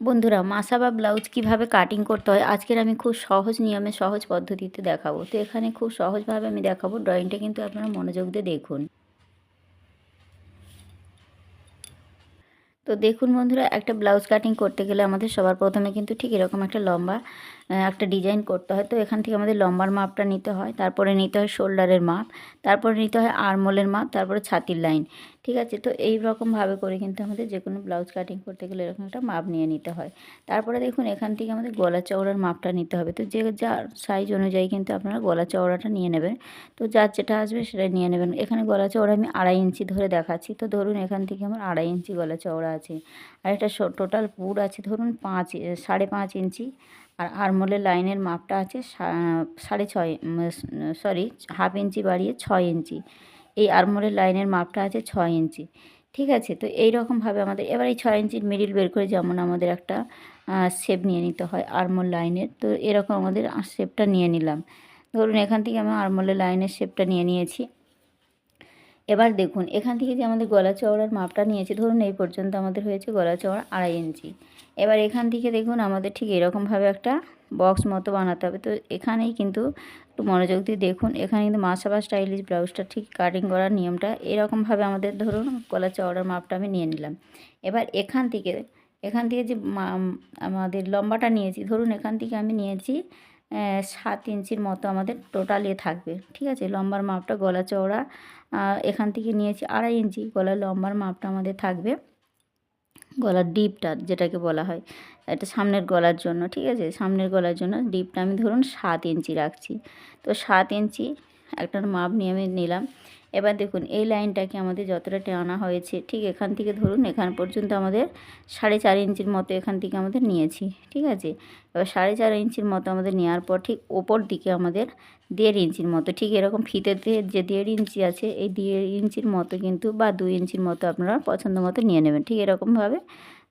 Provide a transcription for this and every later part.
বন্ধুরা, মাসা বা ব্লাউজ কীভাবে কাটিং করতে হয়? আজকের আমি খুব সহজ নিয়মে, সহজ পদ্ধতিতে দেখাবো। তো এখানে খুব সহজভাবে আমি দেখাবো। ড্রয়িংটা কিন্তু আপনারা মনোযোগ দিয়ে দেখুন। তো দেখুন বন্ধুরা, একটা ব্লাউজ কাটিং করতে গেলে আমাদের সবার প্রথমে কিন্তু ঠিক এরকম একটা লম্বা একটা ডিজাইন করতে হয়। তো এখান থেকে আমাদের লম্বার মাপটা নিতে হয়। তারপরে নিতে হয় শোল্ডারের মাপ তারপরে নিতে হয় আরমোলের মাপ তারপরে ছাতির লাইন ঠিক আছে? তো এই রকমভাবে করে কিন্তু আমাদের যে কোনো ব্লাউজ কাটিং করতে গেলে এরকম একটা মাপ নিয়ে নিতে হয়। তারপরে দেখুন, এখান থেকে আমাদের গলা চওড়ার মাপটা নিতে হবে। তো যে যার সাইজ অনুযায়ী কিন্তু আপনারা গলা চওড়াটা নিয়ে নেবেন। তো যার যেটা আসবে সেটা নিয়ে নেবেন। এখানে গলা চওড়া আমি আড়াই ইঞ্চি ধরে দেখাচ্ছি। তো ধরুন, এখান থেকে আমার আড়াই ইঞ্চি গলা চওড়া আছে। আর এটা টোটাল পুর আছে ধরুন পাঁচ সাড়ে পাঁচ ইঞ্চি। আর আরমোলের লাইনের মাপটা আছে সাড়ে ছয় সরি, হাফ ইঞ্চি বাড়িয়ে ছয় ইঞ্চি। এই আরমোলের লাইনের মাপটা আছে ছয় ইঞ্চি। ঠিক আছে, তো এই রকমভাবে আমাদের, এবার এই ছয় ইঞ্চির মিডিল বের করে যেমন আমাদের একটা শেপ নিয়ে নিতে হয় আরমোল লাইনের, তো এরকম আমাদের শেপটা নিয়ে নিলাম। ধরুন এখান থেকে আমি আরমোলের লাইনের শেপটা নিয়ে নিয়েছি। এবার দেখুন, এখান থেকে যে আমাদের গলা চওড়ার মাপটা নিয়েছি, ধরুন এই পর্যন্ত আমাদের হয়েছে গলা চওড়া আড়াই ইঞ্চি। এবার এখান থেকে দেখুন, আমাদের ঠিক এরকমভাবে একটা বক্স মতো বানাতে হবে। তো এখানেই কিন্তু একটু মনোযোগ দিয়ে দেখুন, এখানে কিন্তু মাসাবা স্টাইলিশ ব্লাউজটা ঠিক কাটিং করার নিয়মটা এরকমভাবে আমাদের ধরুন গলা চওড়ার মাপটা আমি নিয়ে নিলাম। এবার এখান থেকে এখান থেকে যে আমাদের লম্বাটা নিয়েছি, ধরুন এখান থেকে আমি নিয়েছি সাত ইঞ্চির মতো আমাদের টোটাল এ থাকবে। ঠিক আছে? লম্বার মাপটা গলা চওড়া এখান থেকে নিয়েছি আড়াই ইঞ্চি। গলার লম্বার মাপটা আমাদের থাকবে গলার ডিপটা যেটাকে বলা হয়। এটা সামনের গলার জন্য, ঠিক আছে? সামনের গলার জন্য ডিপটা আমি ধরুন সাত ইঞ্চি রাখছি। তো সাত ইঞ্চি একটার মাপ নিয়ে আমি নিলাম। এবার দেখুন, এই লাইনটাকে আমাদের যতটা টানা হয়েছে, ঠিক এখান থেকে ধরুন, এখান পর্যন্ত আমাদের সাড়ে চার ইঞ্চির মতো এখান থেকে আমাদের নিয়েছি, ঠিক আছে? এবার সাড়ে চার ইঞ্চির মতো আমাদের নেওয়ার পর ঠিক ওপর দিকে আমাদের দেড় ইঞ্চির মতো, ঠিক এরকম ফিতেতে যে দেড় ইঞ্চি আছে, এই দেড় ইঞ্চির মতো কিন্তু বা দুই ইঞ্চির মতো আপনারা পছন্দ মতো নিয়ে নেবেন, ঠিক এরকমভাবে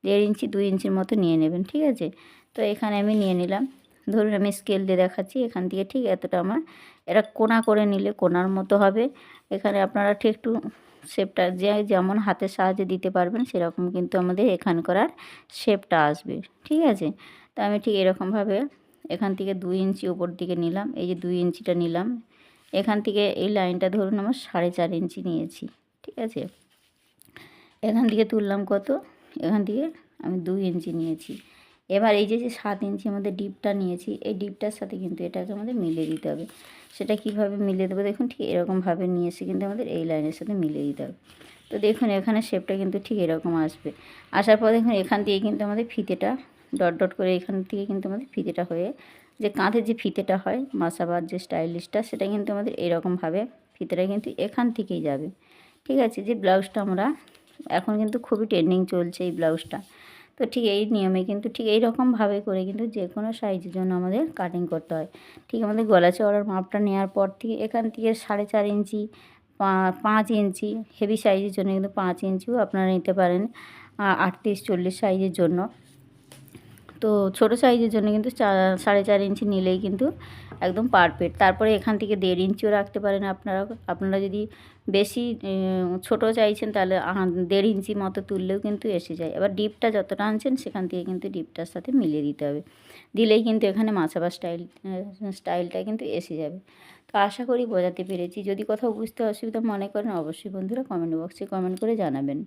দেড় ইঞ্চি, দুই ইঞ্চির মতো নিয়ে নেবেন, ঠিক আছে? তো এখানে আমি নিয়ে নিলাম। ধরুন আমি স্কেল দিয়ে দেখাচ্ছি, এখান থেকে ঠিক এতটা আমার এটা কোনা করে নিলে কোনার মতো হবে। এখানে আপনারা ঠিক একটু শেপটা যে যেমন হাতের সাহায্যে দিতে পারবেন, সেরকম কিন্তু আমাদের এখান করার শেপটা আসবে, ঠিক আছে? তো আমি ঠিক এরকমভাবে এখান থেকে দুই ইঞ্চি ওপর দিকে নিলাম, এই যে দুই ইঞ্চিটা নিলাম। এখান থেকে এই লাইনটা ধরুন আমার সাড়ে চার ইঞ্চি নিয়েছি, ঠিক আছে? এখান থেকে তুললাম কত? এখান থেকে আমি দুই ইঞ্চি নিয়েছি। এবার এই যে যে সাত ইঞ্চি আমাদের ডিপটা নিয়েছি, এই ডিপটার সাথে কিন্তু এটাকে আমাদের মিলিয়ে দিতে হবে। সেটা কীভাবে মিলিয়ে দেবো? দেখুন, ঠিক এরকমভাবে নিয়ে এসে কিন্তু আমাদের এই লাইনের সাথে মিলিয়ে দিতে হবে। তো দেখুন, এখানে শেপটা কিন্তু ঠিক এরকম আসবে। আসার পর দেখুন, এখান থেকে কিন্তু আমাদের ফিতেটা ডট ডট করে এখান থেকে কিন্তু আমাদের ফিতেটা হয়ে, যে কাঁধের যে ফিতেটা হয়, মাসাবার যে স্টাইলিশটা সেটা কিন্তু আমাদের এরকমভাবে ফিতেটা কিন্তু এখান থেকেই যাবে। ঠিক আছে, যে ব্লাউজটা আমরা, এখন কিন্তু খুবই ট্রেন্ডিং চলছে এই ব্লাউজটা। তো ঠিক এই নিয়মে কিন্তু ঠিক এই রকমভাবে করে কিন্তু যে কোনো সাইজের জন্য আমাদের কাটিং করতে হয়। ঠিক আমাদের গলা চড়ার মাপটা নেওয়ার পর থেকে এখান থেকে সাড়ে চার ইঞ্চি পাঁচ ইঞ্চি হেভি সাইজের জন্য কিন্তু পাঁচ ইঞ্চিও আপনারা নিতে পারেন আটত্রিশ, চল্লিশ সাইজের জন্য। তো ছোটো সাইজের জন্য কিন্তু সাড়ে চার ইঞ্চি নিলেই কিন্তু একদম পারফেক্ট তারপরে এখান থেকে দেড় ইঞ্চিও রাখতে পারেন আপনারা। আপনারা যদি বেশি ছোট চাইছেন তাহলে দেড় ইঞ্চি মতো তুললেও কিন্তু এসে যায়। এবার ডিপটা যতটা আনছেন সেখান থেকে কিন্তু ডিপটার সাথে মিলিয়ে দিতে হবে। দিলেই কিন্তু এখানে মাছাবার স্টাইল স্টাইলটা কিন্তু এসে যাবে। তো আশা করি বোঝাতে পেরেছি। যদি কোথাও বুঝতে অসুবিধা মনে করেন অবশ্যই বন্ধুরা কমেন্ট বক্সে কমেন্ট করে জানাবেন।